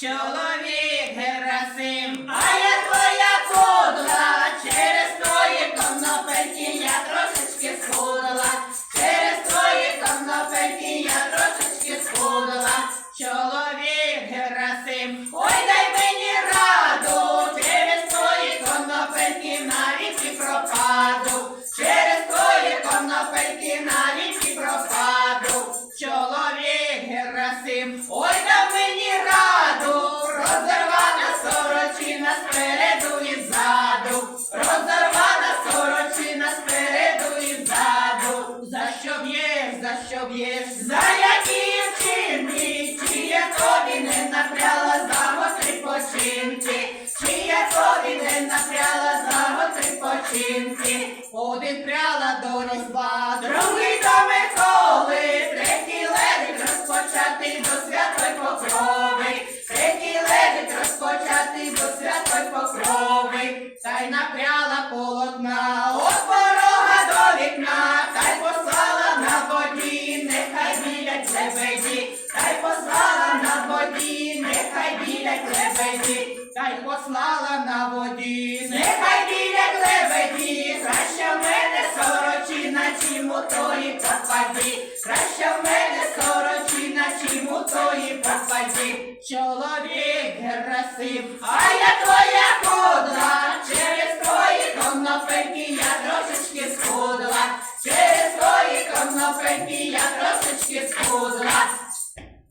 чоловік Герасим, а я твоя кудла, через твої конопельки я трошечки схудла, через твої конопельки я трошечки схудла, чоловік Герасим, за що б'єш, за які вчинки, чи я тобі не напряла за гострі починки, чи я тобі не напряла за гострі починки, один пряла до різьба, другий до Миколи, третій ледить розпочатий до святої покрови, третій ледить розпочатий до святої покрови, та й напряла полотна, от порога до вікна, білять лебеді, та й послала на воді. Нехай білять лебеді, Краще в мене сорочина, чим у тої попаді. Краще в мене сорочина, чим у тої попаді. Чоловік Герасим, а я твоя худла, через твої конопельки я трошечки схудла. Через твої конопельки я трошечки схудла.